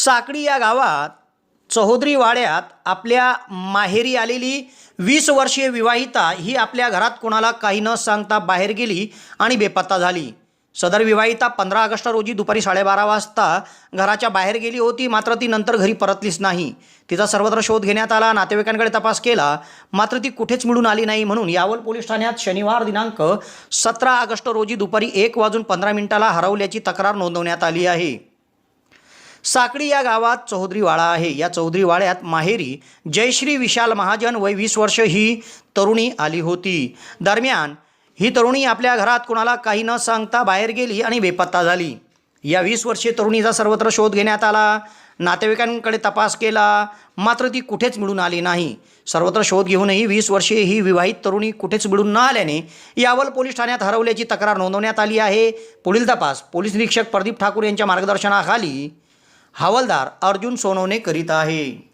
साकडी या गावात चौधरी वाड्यात आपल्या माहेरी आलेली वीस वर्षीय विवाहिता ही आपल्या घरात कोणाला काही न सांगता बाहेर गेली आणि बेपत्ता झाली. सदर विवाहिता पंधरा ऑगस्ट रोजी दुपारी साडेबारा वाजता घराच्या बाहेर गेली होती मात्र ती नंतर घरी परतलीच नाही. तिचा सर्वत्र शोध घेण्यात आला नातेवाईकांकडे तपास केला मात्र ती कुठेच मिळून आली नाही म्हणून यावल पोलीस ठाण्यात शनिवार दिनांक सतरा ऑगस्ट रोजी दुपारी एक वाजून पंधरा मिनिटाला हरवल्याची तक्रार नोंदवण्यात आली आहे. साकडी या गावात चौधरी वाडा आहे. या चौधरी वाड्यात माहेरी जयश्री विशाल महाजन वय वीस वर्ष ही तरुणी आली होती. दरम्यान ही तरुणी आपल्या घरात कुणाला काही न सांगता बाहेर गेली आणि बेपत्ता झाली. या वीस वर्षीय तरुणीचा सर्वत्र शोध घेण्यात आला. नातेवाईकांकडे तपास केला. मात्र ती कुठेच मिळून आली नाही. सर्वत्र शोध घेऊनही वीस वर्षीय ही विवाहित तरुणी कुठेच मिळून न आल्याने यावल पोलीस ठाण्यात हरवल्याची तक्रार नोंदवण्यात आली आहे. पुढील तपास पोलीस निरीक्षक प्रदीप ठाकूर यांच्या मार्गदर्शनाखाली हवालदार अर्जुन सोनवणे करीत आहे.